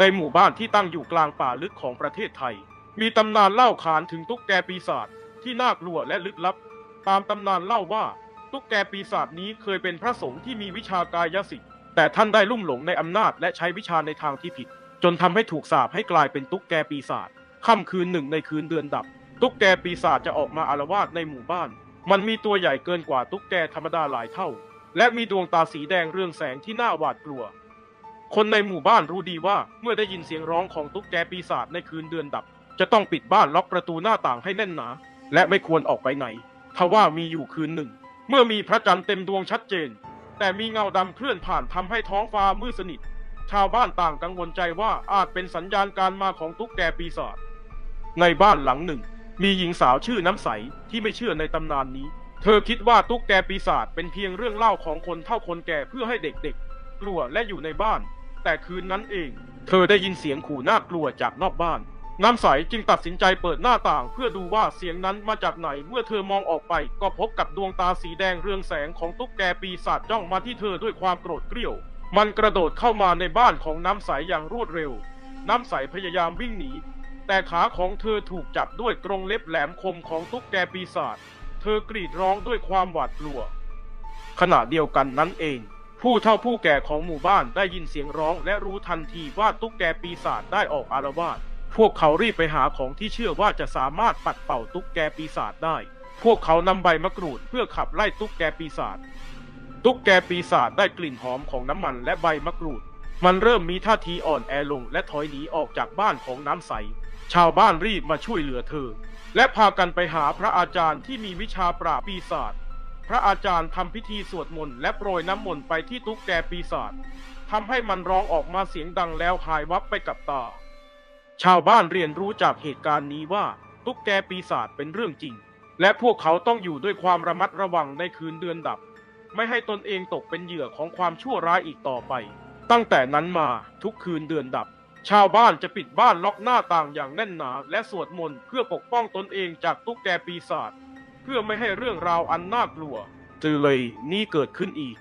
ในหมู่บ้านที่ตั้งอยู่กลางป่าลึกของประเทศไทย มีตำนานเล่าขานถึงตุ๊กแกปีศาจที่น่ากลัวและลึกลับ ตามตำนานเล่าว่าตุ๊กแกปีศาจนี้เคยเป็นพระสงฆ์ที่มีวิชากายสิทธิ์แต่ท่านได้ลุ่มหลงในอำนาจและใช้วิชาในทางที่ผิด จนทำให้ถูกสาปให้กลายเป็นตุ๊กแกปีศาจค่ำคืนหนึ่งในคืนเดือนดับ ตุ๊กแกปีศาจจะออกมาอารวาสในหมู่บ้าน มันมีตัวใหญ่เกินกว่าตุ๊กแกธรรมดาหลายเท่า และมีดวงตาสีแดงเรืองแสงที่น่าหวาดกลัว คนในหมู่บ้านรู้ดีว่าเมื่อได้ยินเสียงร้องของตุ๊กแกปีศาจในคืนเดือนดับ จะต้องปิดบ้านล็อกประตูหน้าต่างให้แน่นหนา และไม่ควรออกไปไหนทว่ามีอยู่คืนหนึ่ง เมื่อมีพระจันทร์เต็มดวงชัดเจน แต่มีเงาดำเคลื่อนผ่านทำให้ท้องฟ้ามืดสนิท ชาวบ้านต่างกังวลใจว่าอาจเป็นสัญญาณการมาของตุ๊กแกปีศาจในบ้านหลังหนึ่ง มีหญิงสาวชื่อน้ำใสที่ไม่เชื่อในตำนานนี้ เธอคิดว่าตุ๊กแกปีศาจเป็นเพียงเรื่องเล่าของคนเท่าคนแก่เพื่อให้เด็กๆกลัวและอยู่ในบ้าน แต่คืนนั้นเอง เธอได้ยินเสียงขู่น่ากลัวจากนอกบ้าน น้ำใสจึงตัดสินใจเปิดหน้าต่าง เพื่อดูว่าเสียงนั้นมาจากไหน เมื่อเธอมองออกไป ก็พบกับดวงตาสีแดงเรืองแสงของตุ๊กแกปีศาจจ้องมาที่เธอด้วยความโกรธเกรี้ยว มันกระโดดเข้ามาในบ้านของน้ำใสอย่างรวดเร็ว น้ำใสพยายามวิ่งหนี แต่ขาของเธอถูกจับด้วยกรงเล็บแหลมคมของตุ๊กแกปีศาจ เธอกรีดร้องด้วยความหวาดกลัว ขณะเดียวกันนั้นเอง ผู้เฒ่าผู้แก่ของหมู่บ้านได้ยินเสียงร้อง และรู้ทันทีว่าตุ๊กแกปีศาจได้ออกอารวาสพวกเขารีบไปหาของที่เชื่อว่าจะสามารถปัดเป่าตุ๊กแกปีศาจได้ พวกเขานำใบมะกรูดเพื่อขับไล่ตุ๊กแกปีศาจ ตุ๊กแกปีศาจได้กลิ่นหอมของน้ำมันและใบมะกรูด มันเริ่มมีท่าทีอ่อนแอลงและถอยหนีออกจากบ้านของน้ำใส ชาวบ้านรีบมาช่วยเหลือเธอ และพากันไปหาพระอาจารย์ที่มีวิชาปราบปีศาจ พระอาจารย์ทำพิธีสวดมนต์และโปรยน้ำมนต์ไปที่ตุ๊กแกปีศาจทำให้มันร้องออกมาเสียงดังแล้วหายวับไปกับตา ชาวบ้านเรียนรู้จากเหตุการณ์นี้ว่าตุ๊กแกปีศาจเป็นเรื่องจริง และพวกเขาต้องอยู่ด้วยความระมัดระวังในคืนเดือนดับ ไม่ให้ตนเองตกเป็นเหยื่อของความชั่วร้ายอีกต่อไป ตั้งแต่นั้นมาทุกคืนเดือนดับ ชาวบ้านจะปิดบ้านล็อกหน้าต่างอย่างแน่นหนา และสวดมนต์เพื่อปกป้องตนเองจากตุ๊กแกปีศาจ เพื่อไม่ให้เรื่องราวอันน่ากลัวจือเลยนี่เกิดขึ้นอีก